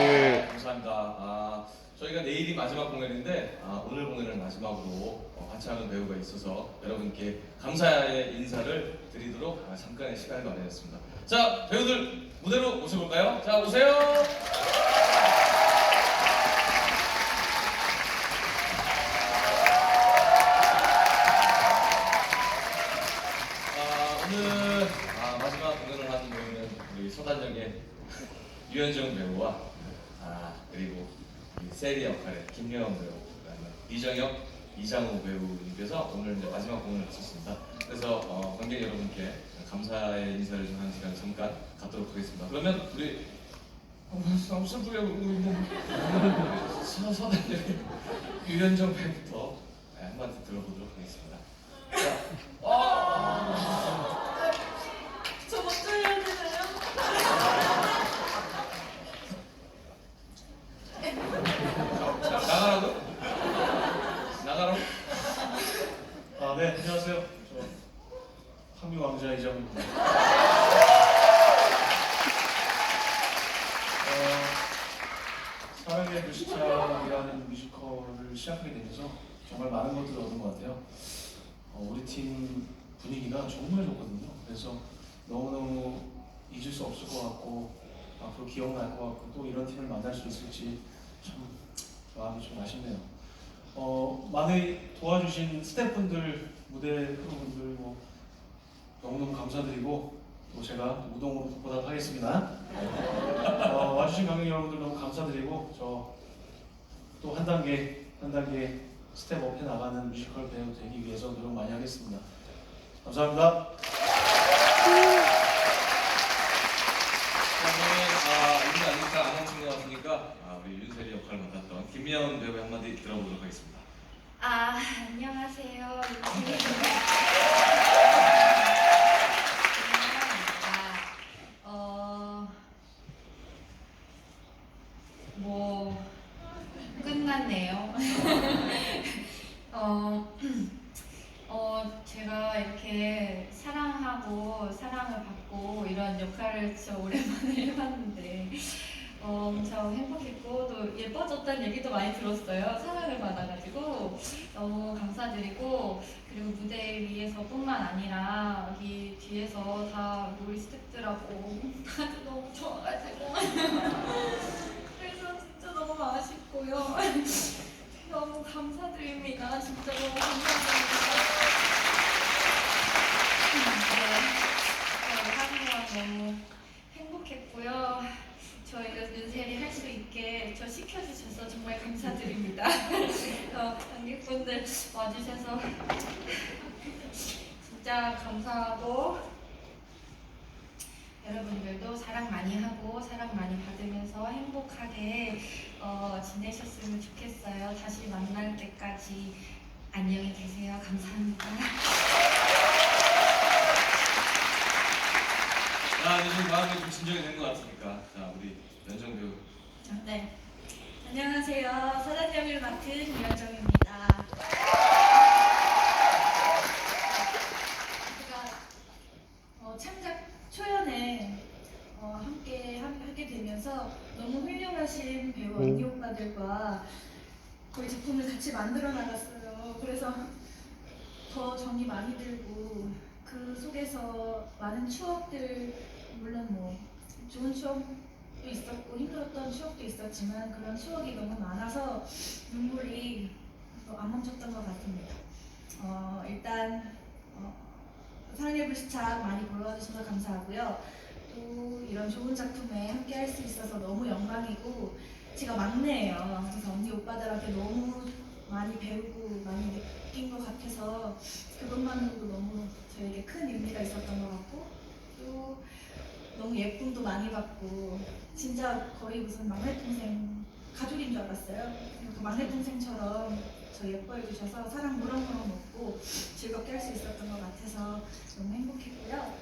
네. 감사합니다. 아, 저희가 내일이 마지막 공연인데 아, 오늘 공연을 마지막으로 어, 같이 하는 배우가 있어서 여러분께 감사의 인사를 드리도록 아, 잠깐의 시간을 마련했습니다. 자 배우들 무대로 모셔볼까요? 자 오세요. 아, 오늘 아, 마지막 공연을 하는 배우는 우리 서단역의 유현정 배우와 아, 그리고 이 세리 역할의 김여영 배우, 이정혁, 이장호 배우님께서 오늘 이제 마지막 공연을 하셨습니다. 그래서 어, 관객 여러분께 감사의 인사를 좀 하는 시간 잠깐 갖도록 하겠습니다. 그러면 우리 삼성부야 우리 뭐 서- 서단역의 유현정 배우부터 네, 한마디 들어보도록 하겠습니다. 자, 저 먼저 해야 되나요? 자, 나가라고? 나가라고? 아, 네, 안녕하세요. 저 한미 왕자 이정입니다. 어, 사랑의 불시착이라는 뮤지컬을 시작하게 되면서 정말 많은 것들을 얻은 것 같아요. 어, 우리 팀 분위기가 정말 좋거든요. 그래서 너무너무 잊을 수 없을 것 같고 앞으로 기억날 것 같고 또 이런 팀을 만날 수 있을지 참 마음이 좀 아쉽네요. 어, 많이 도와주신 스태프분들, 무대 크루분들 뭐 너무너무 감사드리고 또 제가 우동으로 보답하겠습니다. 어, 와주신 관객 여러분들 너무 감사드리고 저 또 한 단계 한 단계 스텝업 해 나가는 뮤지컬 배우 되기 위해서 노력 많이 하겠습니다. 감사합니다. 아, 이분 아니까 안 하신 것 같으니까 아, 우리 윤세리 역할을 맡았던 김미연 배우의 한마디 들어보도록 하겠습니다. 아, 안녕하세요. 어, 뭐, 끝났네요. 어, 어, 제가 이렇게 사랑하고 사랑을 받고 이런 역할을 진짜 오랜만에 해봤는데 어, 엄청 행복했고 또 예뻐졌다는 얘기도 많이 들었어요. 사랑을 받아가지고 너무 감사드리고 그리고 무대 위에서뿐만 아니라 여기 뒤에서 다 우리 스태프들하고 다들 너무 좋아가지고 그래서 진짜 너무 아쉽고요. 너무 감사드립니다. 진짜 너무 감사드립니다. 네, 하는 건 너무 행복했고요. 저희가 윤세리 할 수 있게 저 시켜주셔서 정말 감사드립니다. 어, 관객분들 와주셔서 진짜 감사하고 여러분들도 사랑 많이 하고 사랑 많이 받으면서 행복하게 어, 지내셨으면 좋겠어요. 다시 만날 때까지 안녕히 계세요. 감사합니다. 자, 이제 좀 마음이 좀 진정이 된 것 같으니까 자, 우리 연정 배우 네. 안녕하세요. 사단 역을 맡은 유현정입니다. 제가 어, 창작 초연에 어, 함께 하, 하게 되면서 너무 훌륭하신 배우 언니 오빠들과 거의 작품을 같이 만들어 나갔어요. 그래서 더 정이 많이 들고 그 속에서 많은 추억들 물론 뭐 좋은 추억도 있었고 힘들었던 추억도 있었지만 그런 추억이 너무 많아서 눈물이 또안 멈췄던 것 같습니다. 어, 일단 어, 사랑의 불시착 많이 보러 와주셔서 감사하고요. 또 이런 좋은 작품에 함께 할 수 있어서 너무 영광이고 제가 막내예요. 그래서 언니 오빠들한테 너무 많이 배우고 많이 느낀 것 같아서 그것만으로도 너무 저에게 큰 의미가 있었던 너무 예쁨도 많이 받고 진짜 거의 무슨 막내 동생 가족인 줄 알았어요. 그 막내 동생처럼 저 예뻐해 주셔서 사랑 무럭무럭 먹고 즐겁게 할 수 있었던 것 같아서 너무 행복했고요.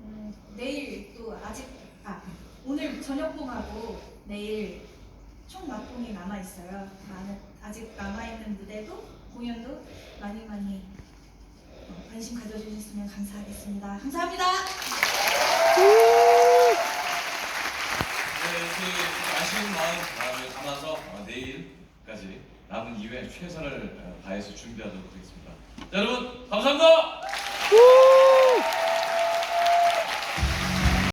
음, 내일 또 아직 아 오늘 저녁봉하고 내일 총 막봉이 남아 있어요. 아직 남아 있는 무대도 공연도 많이 많이 어, 관심 가져주셨으면 감사하겠습니다. 감사합니다. 네, 이렇게 아쉬운 마음 마음을 담아서 어, 내일까지 남은 2회 최선을 어, 다해서 준비하도록 하겠습니다. 자, 여러분 감사합니다.